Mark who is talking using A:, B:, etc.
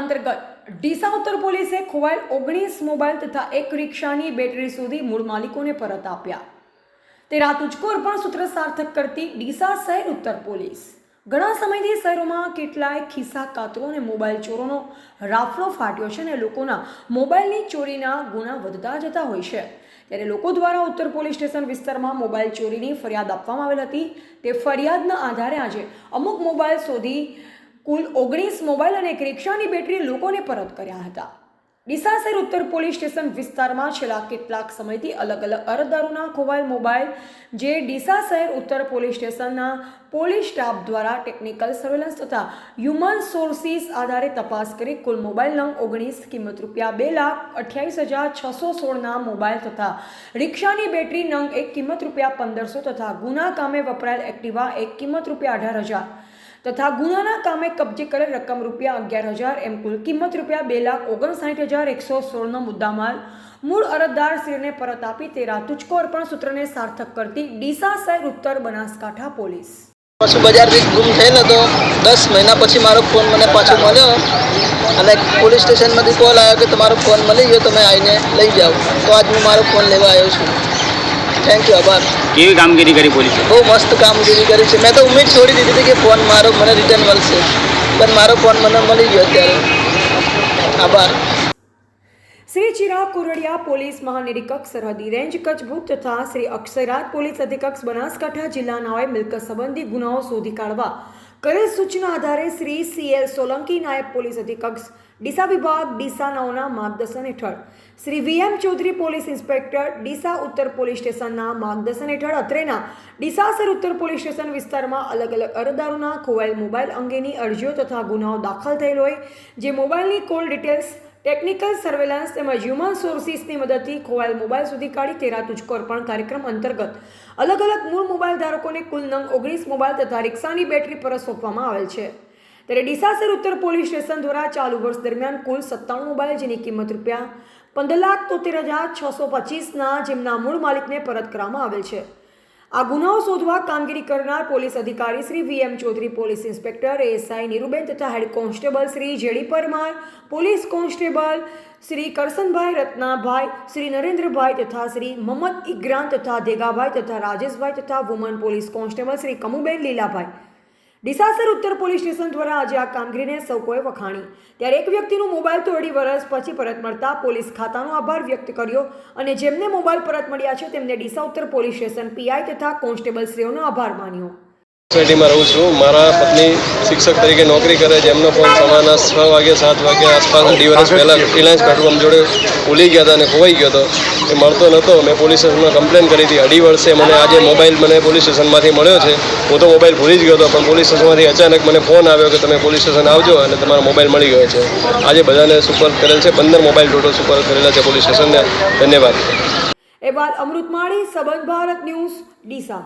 A: અંતર્ગત. ડીસા ઉત્તર પોલીસે ખોવાયેલ ઓગણીસ મોબાઈલ તથા એક રિક્ષાની બેટરી સુધી મૂળ માલિકોને પરત આપ્યા. તેરા ઉચકોર પણ સૂત્ર સાર્થક કરતી ડીસા શહેર ઉત્તર પોલીસ. ઘણા સમયથી શહેરોમાં કેટલાય ખિસ્સા, કાતરો અને મોબાઈલ ચોરોનો રાફડો ફાટ્યો છે અને લોકોના મોબાઈલની ચોરીના ગુના વધતા જતા હોય છે. ત્યારે લોકો દ્વારા ઉત્તર પોલીસ સ્ટેશન વિસ્તારમાં મોબાઈલ ચોરીની ફરિયાદ આપવામાં આવેલ હતી. તે ફરિયાદના આધારે આજે અમુક મોબાઈલ શોધી કુલ ઓગણીસ મોબાઈલ અને એક રિક્ષાની બેટરી લોકોને પરત કર્યા હતા. ડીસા શહેર ઉત્તર પોલીસ સ્ટેશન વિસ્તારમાં છેલ્લા કેટલાક સમયથી અલગ અલગ અરજદારોના ખોવાયેલ મોબાઈલ, જે ડીસા શહેર ઉત્તર પોલીસ સ્ટેશનના પોલીસ સ્ટાફ દ્વારા ટેકનિકલ સર્વેલન્સ તથા હ્યુમન સોર્સિસ આધારે તપાસ કરી કુલ મોબાઈલ નંગ ઓગણીસ, કિંમત રૂપિયા બે લાખ અઠ્યાવીસ હજાર છસો સોળના મોબાઈલ તથા રિક્ષાની બેટરી નંગ એક કિંમત રૂપિયા પંદરસો તથા ગુના કામે વપરાયેલ એક્ટિવા એક કિંમત રૂપિયા અઢાર હજાર. તથા ગુનાના કામે કબજે કરેલ રકમ રૂપિયા અગિયાર હજાર, એમ કુલ કિંમત રૂપિયા બે લાખ ઓગણસાઠ હજાર એકસો સોળનો મુદ્દામાલ. મૂળ અરજદાર શ્રીને પરત આપી તે રાતુચકો અર્પણ સૂત્રને સાર્થક કરતી ડીસા સાહેબ ઉત્તર બનાસકાંઠા પોલીસ.
B: પશુ બજારથી ગુમ થયેલ હતો. દસ મહિના પછી મારો ફોન મને પાછો મળ્યો અને પોલીસ સ્ટેશનમાંથી કોલ આવ્યો કે તમારો ફોન મળી ગયો, તમે આવીને લઈ જાઓ. તો આજ હું મારો ફોન લેવા આવ્યો છું. થેન્ક યુ આભાર
C: કેવી કામગીરી કરી પોલીસે?
B: બહુ મસ્ત કામગીરી કરી છે. મેં તો ઉમેદ છોડી દીધી હતી કે ફોન મારો મને રિટર્ન મળશે. પણ મારો ફોન મને મળી ગયો અત્યારે. આભાર.
A: શ્રી ચિરાગ કુરડિયા પોલીસ મહાનિરીક્ષક સરહદી રેન્જ કચ્છ ભુજ તથા શ્રી અક્ષયરાજ પોલીસ અધિક્ષક બનાસકાંઠા જિલ્લાનાઓએ મિલકત સંબંધી ગુનાઓ શોધી કાઢવા કરેલ સૂચના આધારે શ્રી સીએલ સોલંકી નાયબ પોલીસ અધિકક્ષ ડીસા વિભાગ ડીસા નવના માર્ગદર્શન હેઠળ Shri VM Chaudhary police inspector Deesa ઉત્તર પોલીસ સ્ટેશનના માર્ગદર્શન હેઠળ અત્રેના ડીસાસર ઉત્તર પોલીસ સ્ટેશન વિસ્તારમાં અલગ અલગ અરજદારોના ખોવાયેલ મોબાઈલ અંગેની અરજીઓ તથા ગુનાઓ દાખલ થયેલ હોય, જે મોબાઈલની કોલ ડિટેલ્સ ટેકનિકલ સર્વેલન્સ તેમજ હ્યુમન સોર્સિસની મદદથી ખોવાયેલ મોબાઈલ સુધી કાઢી તેરા તુજકોર પણ કાર્યક્રમ અંતર્ગત અલગ અલગ મૂળ મોબાઈલ ધારકોને કુલ નંગ ઓગણીસ મોબાઈલ તથા રિક્ષાની બેટરી પર સોંપવામાં આવેલ છે. ત્યારે ડીસાસર ઉત્તર પોલીસ સ્ટેશન દ્વારા ચાલુ વર્ષ દરમિયાન કુલ સત્તાણું મોબાઈલ જેની કિંમત રૂપિયા પંદર લાખ તોતેર હજાર છસો પચીસના જેમના મૂળ માલિકને પરત કરવામાં આવેલ છે. આ ગુનાઓ શોધવા કામગીરી કરનાર પોલીસ અધિકારી Shri VM Chaudhary, police inspector ASI Niruben તથા head constable Shri JD Parmar, police constable Shri Karsanbhai Ratnabhai, Shri Narendrabhai તથા શ્રી મહમ્મદ ઇગ્રાન તથા દેગાભાઈ તથા રાજેશભાઈ તથા woman police constable Shri Kamuben Lilabhai. ડીસાસર ઉત્તર પોલીસ સ્ટેશન દ્વારા આજે આ કામગીરીને સૌ કોઈ વખાણી. ત્યારે એક વ્યક્તિનું મોબાઈલ તો અઢી વર્ષ પછી પરત મળતા પોલીસ ખાતાનો આભાર વ્યક્ત કર્યો અને જેમને મોબાઈલ પરત મળ્યા છે તેમને ડીસા ઉત્તર પોલીસ સ્ટેશન પીઆઈ તથા કોન્સ્ટેબલ શ્રીઓનો આભાર માન્યો.
D: સોસાયટીમાં રહું છું. મારા પત્ની શિક્ષક તરીકે નોકરી કરે છે. એમનો ફોન સવારના છ વાગે સાત વાગે આસપાસ અઢી વર્ષ પહેલાં રિલાયન્સ પેટ્રોલ જોડે ભૂલી ગયા હતા અને ખોવાઈ ગયો હતો. એ મળતો નહોતો. મેં પોલીસ સ્ટેશનમાં કમ્પ્લેન કરી હતી. અઢી વર્ષે મને આજે મોબાઈલ મને પોલીસ સ્ટેશનમાંથી મળ્યો છે. હું તો મોબાઈલ ભૂલી જ ગયો હતો પણ પોલીસ સ્ટેશનમાંથી અચાનક મને ફોન આવ્યો કે તમે પોલીસ સ્ટેશન આવજો અને તમારો મોબાઈલ મળી ગયો છે. આજે બધાને સુપર કરેલ છે. પંદર મોબાઈલ ટોટલ સુપર કરેલા છે પોલીસ સ્ટેશનને ધન્યવાદ.
A: એ બાદ અમૃતમાળી સંબંધ ભારત ન્યૂઝ ડીસા.